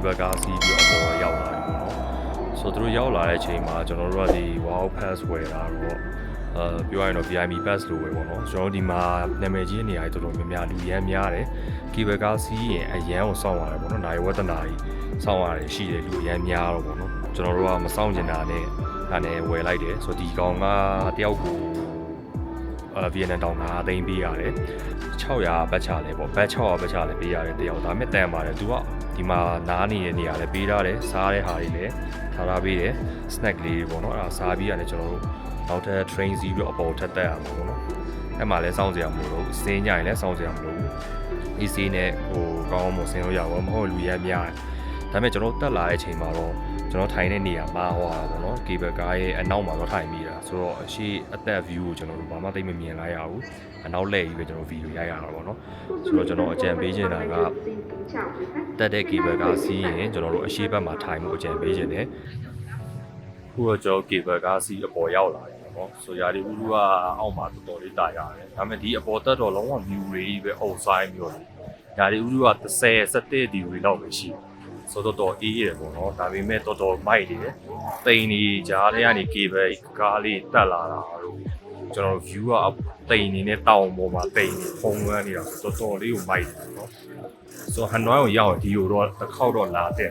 cable car စီးပြီးတော့အပေါ်ရောက်လာတယ်ပေါ့နော်ဆိုတော့သူတို့ရောက်လာတဲ့အချိန်မှာကျွန်တော်တို့ကဒီ wow pass ဝယ်တာတော့အဲပြောရရင်တော့ VIP pass လို့ပဲပေါ့နော်ကျွန်တော်တို့ဒီမှာနာမည်ကြီးနေရာကြီးတော်တော်များများလူရမ်းများတယ် cable car စီးရင်အရန်ကိုစောင့်ရတယ်ပေါ့နော်နိုင်ဝတ္တနာကြီးစောင့်ရတယ်ရှိတယ်လူရမ်းများတော့ပေါ့နော်ကျွန်တော်တို့ကမစောင့်ကျင်တာနဲ့ဒါနဲ့ဝယ်လိုက်တယ်ဆိုတော့ဒီကောင်ကတယောက်ကိုအာဗီယက်နမ်တောင်9သိန်းပေးရတယ်600ဘတ်ချလဲပေါ့ဘတ်600ဘတ်ချလဲပေးရတယ်တယောက်ဒါပေမဲ့တန်ပါတယ်သူက ဒီမှာနားနေတဲ့နေရာလဲပေးထားတယ်စားတဲ့ဟာတွေလည်းထားထားပေးတယ် snack လေးတွေပေါ့နော်အဲ့ဒါစားပြီးရတယ်ကျွန်တော်တို့နောက်ထပ် train စီးပြီးတော့အပေါ်ထပ်တက်ရမှာပေါ့နော်အဲ့မှာလဲစောင့်စရာမလိုတော့ဘူးစင်းကြရင်လည်းစောင့်စရာမလိုဘူး AC နဲ့ဟိုကောင်းအောင်မဆင်းလို့ရပါဘူးမဟုတ်လူရမ်းများတယ်ဒါပေမဲ့ကျွန်တော်တက်လာတဲ့အချိန်မှာတော့ ကျွန်တော်ထိုင်တဲ့နေရာမှာဟောတာပေါ့နော် cable car ရဲ့အနောက်မှာတော့ထိုင်မိတာဆိုတော့အရှိအသက် view ကိုကျွန်တော်တို့ဘာမှသိမမြင်လိုက်ရဘူးအနောက်လှည့်ပြီးပဲကျွန်တော် video ရိုက်ရတာပေါ့နော်ဆိုတော့ကျွန်တော်အကြံပေးချင်တာကတက်တဲ့ cable car စီးရင်ကျွန်တော်တို့အရှိဘက်မှာထိုင်မှုအကြံပေးချင်တယ်ခုတော့ကျွန်တော် cable car စီးအပေါ်ရောက်လာတယ်ပေါ့ဆိုရာဒီဥလူကအောက်မှာတော်တော်လေးတာရတယ်ဒါပေမဲ့ဒီအပေါ်တက်တော့လုံးဝ view တွေကြီးပဲအုပ်ဆိုင်မျိုးတွေရာဒီဥလူက30 17 degree လောက်ပဲရှိတယ် ဆိုတော့တော်အေးရတယ်ပေါ့နော်ဒါပေမဲ့တော်တော်မိုက်တယ်တိန်နေကြားထဲကနေ cable ကားလေးတက်လာတာတို့ကျွန်တော်တို့ view ကတိန်နေနဲ့တောင်ပေါ်မှာတိန်နေဖုံးလွှမ်းနေတာဆိုတော့တော်တော်လေးကိုမိုက်တယ်နော်ဆိုတော့ဟန်နွိုင်းကိုရောက်ရင်ဒီကိုတော့တစ်ခေါက်တော့လာတဲ့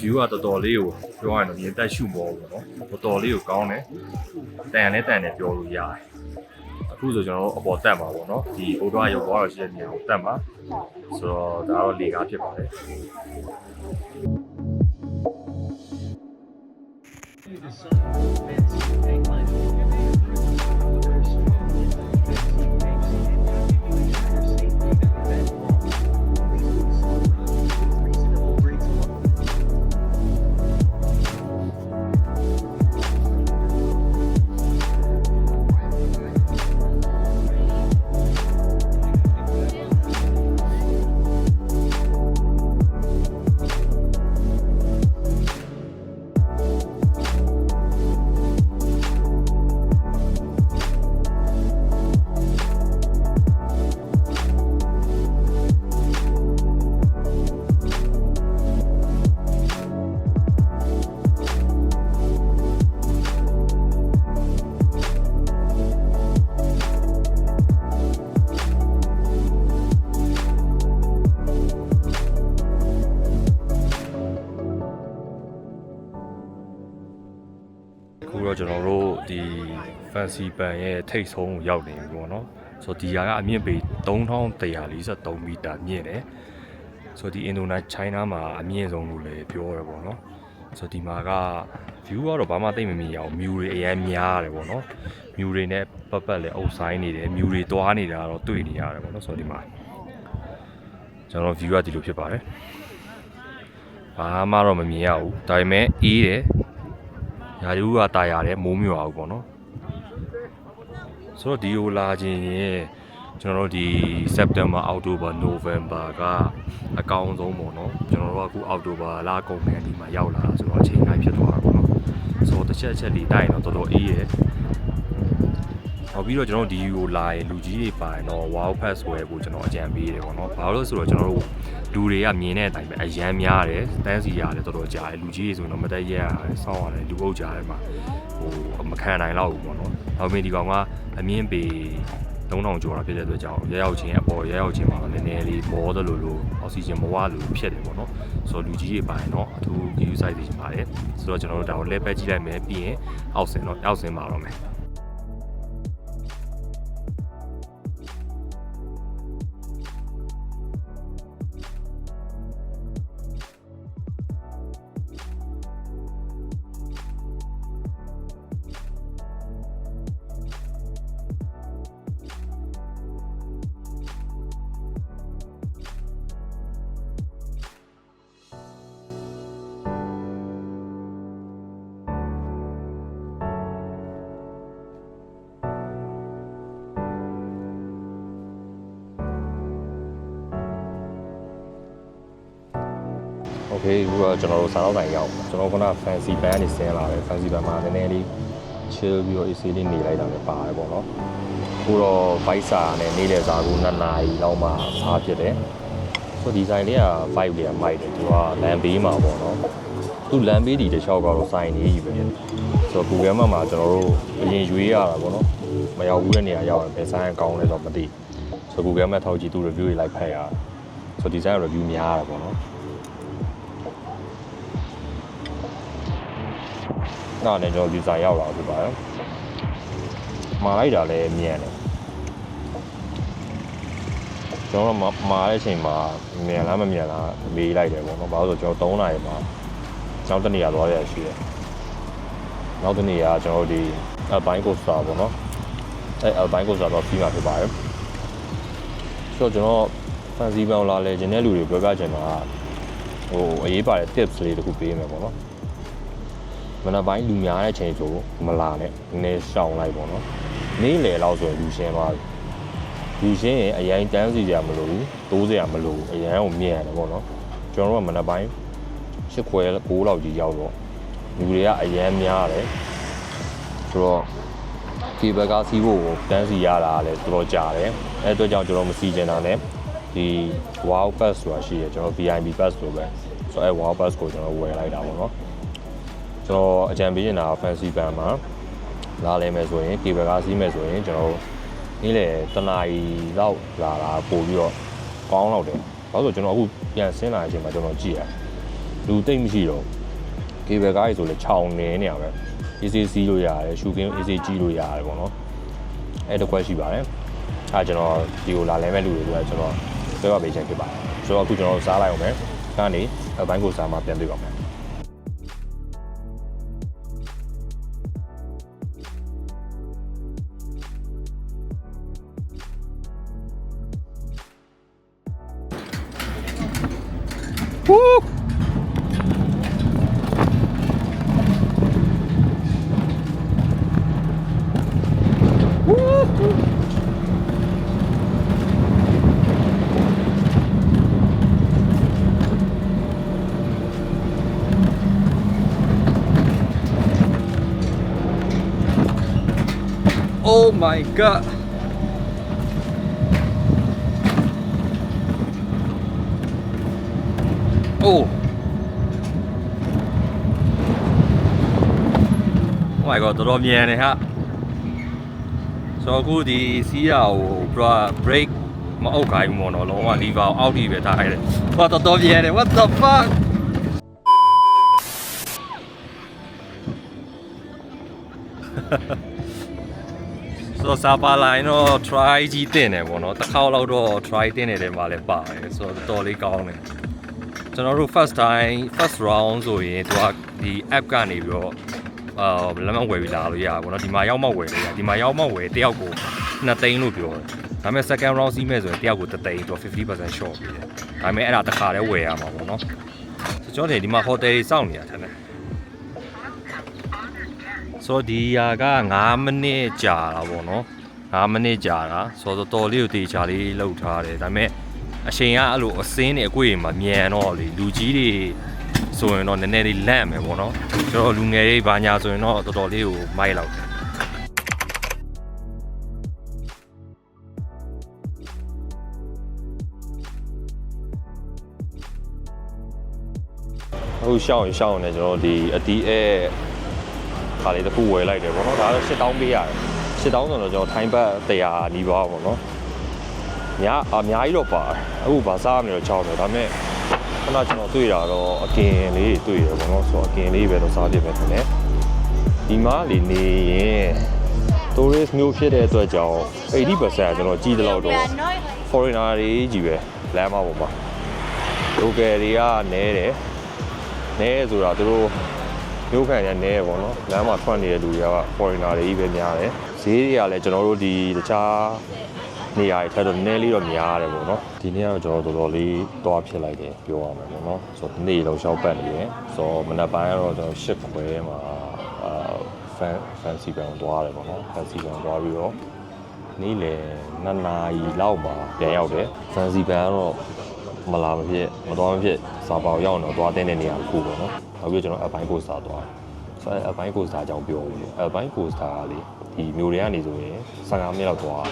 view ကတော်တော်လေးကိုပြောရရင်တော့မြင်တက်ရှုမောပေါ့နော်တော်တော်လေးကိုကောင်းတယ်တန်နဲ့တန်နဲ့ပြောလို့ရတယ် အခုဆိုကျွန်တော်တို့အပေါ်တက်မှာပေါ့နော်ဒီဘုရားရုပ်သွားတော့ရှိတဲ့နေရာကိုတက်မှာဆိုတော့ဒါတော့လေကားဖြစ်ပါတယ်အခု တော့ကျွန်တော်တို့ဒီ fancy pan ရဲ့ထိတ်ဆုံးကိုရောက်နေပြီပေါ့နော်ဆိုတော့ဒီဟာကအမြင့်ပေ3143မီတာမြင့်တယ်ဆိုတော့ဒီအင်ဒိုနီးရှားချိုင်းနာမှာအမြင့်ဆုံးလို့လည်းပြောရပေါ့နော်ဆိုတော့ဒီမှာက view ကတော့ဘာမှသိမ့်မမြင်ရအောင်မြူတွေအများများတယ်ပေါ့နော်မြူတွေနဲ့ပတ်ပတ်လည်းအုပ်ဆိုင်နေတယ်မြူတွေတွားနေတာတော့တွေ့နေရတယ်ပေါ့နော်ဆိုတော့ဒီမှာကျွန်တော် view ကဒီလိုဖြစ်ပါတယ်ဘာမှတော့မမြင်ရဘူးဒါပေမဲ့အေးတယ် ရာဒီဦးကတာရတယ်မိုးမြွာဘူးပေါ့နော်ဆိုတော့ဒီဟိုလာခြင်းရင်ကျွန်တော်တို့ဒီ September October November ကအကောင်းဆုံးပေါ့နော်ကျွန်တော်တို့ကအခု October လကုန်မယ်ဒီမှာရောက်လာတာဆိုတော့အချိန်တိုင်းဖြစ်သွားတာပေါ့နော်ဆိုတော့တစ်ချက်တစ်ချက်လေးတိုက်ရင်တော့တော်တော်အေးရယ် နောက်ပြီးတော့ကျွန်တော်တို့ဒီကိုလာရင်လူကြီးတွေပါရင်တော့ wow pass ဝယ်ဖို့ကျွန်တော်အကြံပေးတယ်ပေါ့နော်ဘာလို့လဲဆိုတော့ကျွန်တော်တို့လူတွေကမြင်တဲ့အတိုင်းပဲအရန်များတယ်တန်းစီရတယ်တော်တော်ကြားတယ်လူကြီးတွေဆိုရင်တော့မတက်ရက်ရတယ်စောင့်ရတယ်လူအုပ်ကြားတယ်မှာဟိုမခံနိုင်တော့ဘူးပေါ့နော်နောက်ပြီးဒီကောင်ကအမြင့်ပေ3000ကျော်တာဖြစ်တဲ့အတွက်ကြောင့်ရရောက်ချင်းအပေါ်ရရောက်ချင်းမှာနည်းနည်းလေးမောသလိုလိုအောက်ဆီဂျင်မဝလိုဖြစ်တယ်ပေါ့နော်ဆိုတော့လူကြီးတွေပါရင်တော့အထူး view size တွေပါတယ်ဆိုတော့ကျွန်တော်တို့ဒါကိုလဲပတ်ကြည့်လိုက်မယ်ပြီးရင်အောက်ဆင်တော့အောက်ဆင်ပါတော့မယ် okay အခုတော့ကျွန်တော်တို့စားတော့နိုင်ရောက်ကျွန်တော်ခုန fancy band နေဆင်းလာတယ် fancy band မှာနည်းနည်းလေး chill ပြီးတော့ AC လေးနေလိုက်တာလည်းပါတယ်ပေါ့နော်အခုတော့ bike စာနဲ့နေတဲ့စားကို2နာရီလောက်မှစားဖြစ်တယ်ဆိုဒီဇိုင်းလေးက vibe လေးကမိုက်တယ်သူကလမ်းဘေးမှာပေါ့နော်သူလမ်းဘေးဒီတစ်လျှောက်ကတော့ဆိုင်နေကြီးပဲဆိုတော့ Google Map မှာကျွန်တော်တို့အရင်ရွေးရတာပေါ့နော်မရောက်ဘူးတဲ့နေရာရောက်တယ်ဘယ်ဆိုင်ကောင်းလဲတော့မသိဆိုတော့ Google Map ထောက်ကြည့်သူ review တွေလိုက်ဖတ်ရဆိုတော့ဒီဇိုင်း review များတာပေါ့နော် နောက်လည်းကျွန်တော်ဒီဇိုင်းရောက်လာပြီပါတယ်မှာလိုက်တာလည်းမြန်တယ်ကျွန်တော်တို့မှာမာတဲ့အချိန်မှာမြန်လားမမြန်လားမေးလိုက်တယ်ပေါ့နော်။ဘာလို့လဲဆိုတော့ကျွန်တော်3နာရီမှာနောက်တစ်နေရာသွားရရှိတယ်။နောက်တစ်နေရာကျွန်တော်တို့ဒီ Alpine Coaster ပေါ့နော်။အဲ Alpine Coaster တော့ပြီးမှဖြစ်ပါတယ်။ဆိုတော့ကျွန်တော် fancy ပောင်လာလဲခြင်းတဲ့လူတွေပြောပြချင်တာကဟိုအရေးပါတဲ့ tips လေးတခုပေးမယ်ပေါ့နော်။ မနက်ပိုင်းလူများတဲ့ချိန်ဆိုမလာနဲ့နည်းနည်းရှောင်လိုက်ပေါ့နော်။နေ့လယ်လောက်ဆိုရင်လူရှင်းသွားပြီ။ဒီရှင်းရင်အရင်တန်းစီကြမလို့တိုးစရာမလို့အရင်ကိုမြင်ရတယ်ပေါ့နော်ကျွန်တော်တို့ကမနက်ပိုင်း၈ခွဲ9လောက်ကြီးရောက်တော့လူတွေကအရင်များတယ်ဆိုတော့ဒီဘက်ကစီးဖို့ကိုတန်းစီရတာလည်းတော်တော်ကြာတယ်အဲအတွက်ကြောင့်ကျွန်တော်မစီချင်တာနဲ့ဒီ wow pass ဆိုတာရှိတယ်ကျွန်တော် VIP pass လို့ပဲဆိုတော့အဲ wow pass ကိုကျွန်တော်ဝယ်လိုက်တာပေါ့နော် ကျွန်တော်အကြံပေးနေတာ fancy band မှာလာလဲမယ်ဆိုရင်ဒီဘက်ကစီးမယ်ဆိုရင်ကျွန်တော်တို့နေ့လေတနာရီလောက်လာတာပို့ပြီးတော့ကောင်းတော့တယ်။ဘာလို့လဲဆိုတော့ကျွန်တော်အခုပြန်ဆင်းလာတဲ့အချိန်မှာကျွန်တော်ကြည့်ရလူတိတ်မရှိတော့ကေဘယ်ကားကြီးဆိုလေခြောင်နေနေရပဲ။ AC စီးလို့ရတယ်ရှူကင်း AC ကြီးလို့ရတယ်ပေါ့နော်။အဲ့တစ်ခွက်ရှိပါတယ်။အဲကျွန်တော်ဒီကိုလာလဲမဲ့လူတွေဆိုတော့ကျွန်တော်ပြောပြပေးချင်ဖြစ်ပါတယ်။ဆိုတော့အခုကျွန်တော်စားလိုက်အောင်မယ်။ခဏနေအပိုင်းကိုစားမှပြန်တွေ့ပါမယ်။ Oh my god. Oh. Oh my god တော်တော်မြန်နေဟာဆိုတော့အခုဒီစီးရကို bro break မအုပ်ခိုင်းဘူးပေါ့နော်လုံးဝ lever အောက်ထိပဲထားရတယ်ဟောတော်တော်မြန်တယ် what the fuck ဆိုတော့စာပါလာရင်တော့ try ကြီးတင်တယ်ပေါ့နော်တစ်ခေါက်လောက်တော့ try တင်နေတယ်မှာလည်းပါတယ်ဆိုတော့တော်တော်လေးကောင်းတယ် ကျွန်တော်တို့ first time first round ဆိုရင်သူကဒီ app ကနေပြီးတော့အာလမ်းမဝယ်ပြီးလာလို့ရပါဘောနော်ဒီမှာရောက်မှဝယ်လို့ရဒီမှာရောက်မှဝယ်တယောက်ကို2သိန်းလို့ပြောတယ်ဒါပေမဲ့ second round စီးမဲ့ဆိုရင်တယောက်ကို3သိန်းသူက50% short ပြီးတယ်ဒါပေမဲ့အဲ့ဒါတစ်ခါတည်းဝယ်ရမှာပေါ့နော်ဆိုကျွန်တော်ဒီမှာ hotel တွေစောင့်နေတာထားတယ်ဆိုဒီယာက9မိနစ်ကြာတာပေါ့နော်9မိနစ်ကြာတာဆိုတော့တော်လေးကိုတေချာလေးလောက်ထားတယ်ဒါပေမဲ့ အချိန်ကအဲ့လိုအစင်းတွေအကွေ့တွေမှာမြန်တော့လေလူကြီးတွေဆိုရင်တော့နည်းနည်းလေးလန့်မယ်ပေါ့နော်ကျွန်တော်လူငယ်တွေဘာညာဆိုရင်တော့တော်တော်လေးကိုမိုက်လောက်တယ်အခုရှောင်းရင်ရှောင်းနေကျွန်တော်ဒီအတီးအဲခါလေးတစ်ခုဝယ်လိုက်တယ်ပေါ့နော်ဒါတော့8000ပေးရတယ်8000ဆိုတော့ကျွန်တော်ထိုင်းဘတ်100နီးပါးပေါ့နော် ညာအများကြီးတော့ပါတယ်အခုဗာစားမလို့ချောင်းတယ်ဒါပေမဲ့ခဏကျွန်တော်တွေ့တာတော့အကင်လေးတွေ့ရပေါ့နော်ဆိုတော့အကင်လေးပဲတော့စားပြမယ်ခင်ဗျဒီမှာလေနေရင် tourist မျိုးဖြစ်တဲ့အတွက်ကြောင့်80%ကျွန်တော်ကြည့်တယ်လို့တော့ foreigner တွေကြီးပဲလမ်းမပေါ်မှာ local တွေကနဲတယ်နဲဆိုတာသူတို့မျိုးခံရနဲပေါ့နော်လမ်းမှာထွက်နေတဲ့လူတွေက foreigner တွေကြီးပဲများတယ်ဈေးတွေကလည်းကျွန်တော်တို့ဒီတခြား နေရာတွေထက်တော့နည်းလေးတော့များတယ်ပေါ့နော်ဒီနေ့ကတော့ကျွန်တော်တော်တော်လေးတွားဖြစ်လိုက်တယ်ပြောရမှာပေါ့နော်ဆိုတော့နေ့လုံးရှောက်ပတ်နေတယ်ဆိုတော့မနက်ပိုင်းကတော့ကျွန်တော်၈ခွဲမှာအာ fan fancy ဘန်ကိုတွားတယ်ပေါ့နော် fancy ဘန်တွားပြီးတော့နေ့လယ်2နာရီလောက်မှာပြန်ရောက်တယ် fancy ဘန်ကတော့မလာမဖြစ်မသွားမဖြစ်စာပေါရောက်တော့သွားတဲ့နေရာတစ်ခုပေါ့နော်နောက်ပြီးကျွန်တော်အပိုင်းကိုစာသွားဆိုတော့အပိုင်းကိုစာအကြောင်းပြောလို့အပိုင်းကိုစာကလေဒီမျိုးတွေကနေဆိုရင်15မိနစ်လောက်သွား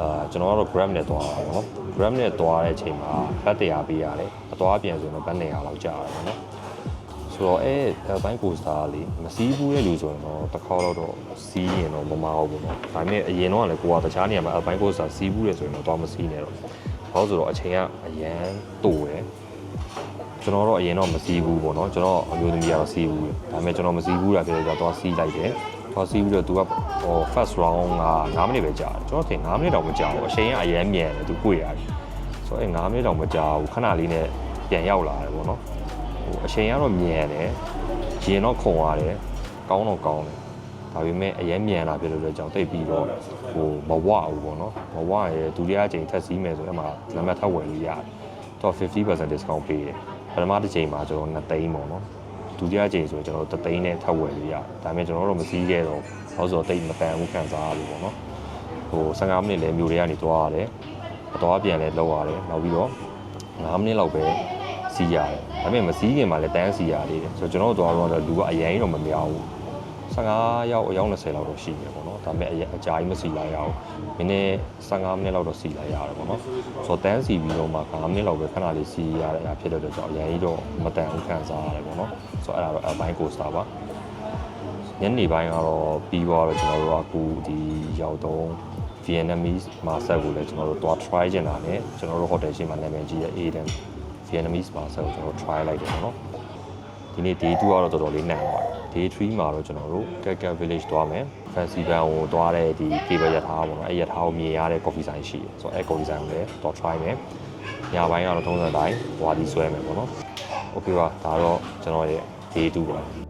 အာကျွန်တော်ကတော့ Grab နဲ့သွားတာပေါ့နော် Grab နဲ့သွားတဲ့အချိန်မှာဘတ်တရားပေးရတယ်အသွားပြန်ဆိုရင်တော့ဘတ်200လောက်ကြာတယ်ပေါ့နော်ဆိုတော့အဲဘိုင်းကိုစတာလေမစီးဘူးတဲ့လူဆိုရင်တော့တစ်ခါတော့တော့စီးရင်တော့မမအောင်ဘူးပေါ့ဒါပေမဲ့အရင်တော့ကလည်းကိုကတခြားနေရာမှာဘိုင်းကိုစတာစီးဘူးတယ်ဆိုရင်တော့သွားမစီးနဲ့တော့ဘာလို့ဆိုတော့အချိန်ကအရန်တူတယ်ကျွန်တော်တော့အရင်တော့မစီးဘူးပေါ့နော်ကျွန်တော်အမျိုးသမီးကတော့စီးဘူးဒါပေမဲ့ကျွန်တော်မစီးဘူးတာဖြစ်တော့သွားစီးလိုက်တယ် သွားစီးပြီးတော့ तू ကဟို first round က9မိနစ်ပဲကြာတယ်ကျွန်တော်ထင်9မိနစ်တော့မကြာဘူးအချိန်ကအရန်မြန်တယ် तू ကိုရတယ်ဆိုတော့အဲ9မိနစ်တောင်မကြာဘူးခဏလေးနဲ့ပြန်ရောက်လာတယ်ပေါ့နော်ဟိုအချိန်ကတော့မြန်တယ်ရင်တော့ခုံရတယ်ကောင်းတော့ကောင်းတယ်ဒါပေမဲ့အရင်မြန်လာဖြစ်လို့လည်းကြောင့်တိတ်ပြီးတော့ဟိုမဝဘူးပေါ့နော်မဝရဲဒုတိယအချိန်ထပ်စီးမယ်ဆိုရင်အမှလက်မှတ်ထပ်ဝယ်လို့ရတယ်တော့50% discount ပေးတယ်ပထမတစ်ချိန်မှာကျွန်တော်2သိန်းပေါ့နော် ဒုတိယအချိန်ဆိုရင်ကျွန်တော်3သိန်းနဲ့ထပ်ဝယ်လို့ရတယ်ဒါပေမဲ့ကျွန်တော်တို့မစီးခဲ့တော့ဟောဆိုတော့တိတ်မပန်ဘူးခံစားရလို့ပေါ့နော်ဟို15မိနစ်လဲမြို့တွေကနေသွားရတယ်အသွားပြန်လဲလောက်ရတယ်နောက်ပြီးတော့9မိနစ်လောက်ပဲစီးရတယ်။ဒါပေမဲ့မစီးခင်မှာလည်းတန်းစီရသေးတယ်။ဆိုတော့ကျွန်တော်တို့သွားတော့လူကအရင်တော့မမြောက်ဘူး။ 15ရောက်အယောက်20လောက်တော့ရှိတယ်ပေါ့နော်။ဒါပေမဲ့အရင်အကြာကြီးမစီလိုက်ရအောင်။မိနစ်15မိနစ်လောက်တော့စီလိုက်ရတယ်ပေါ့နော်။ဆိုတော့တန်းစီပြီးတော့မှ9မိနစ်လောက်ပဲခဏလေးစီရတဲ့အရာဖြစ်တဲ့အတွက်ကြောင့်အရင်ကြီးတော့မတန်ဘူးခံစားရတယ်ပေါ့နော်။ဆိုတော့အဲ့ဒါတော့အပိုင်းကိုစတာပါ။ညနေပိုင်းကတော့ပြီးသွားတော့ကျွန်တော်တို့ကအခုဒီရောက်တော့ Vietnamese မှာဆက်ကိုလည်းကျွန်တော်တို့သွား try ကျင်တာနဲ့ကျွန်တော်တို့ hotel ရှိမှာနာမည်ကြီးတဲ့ Aden Vietnamese မှာဆက်ကိုကျွန်တော်တို့ try လိုက်တယ်ပေါ့နော်ဒီနေ့ day 2ကတော့တော်တော်လေးနိုင်ပါတယ် day 3မှာတော့ကျွန်တော်တို့ Kaka Village သွားမယ် Fancy Van ကိုသွားတဲ့ဒီ cable ရထားပေါ့နော်အဲ့ရထားကိုမြင်ရတဲ့ coffee ဆိုင်ရှိတယ်ဆိုတော့အဲ့ coffee ဆိုင်ကိုလည်းသွား try မယ်ညပိုင်းကတော့ထုံးစံတိုင်းဝါဒီဆွဲမယ်ပေါ့နော် okay ပါဒါတော့ကျွန်တော်ရဲ့ day 2ပါ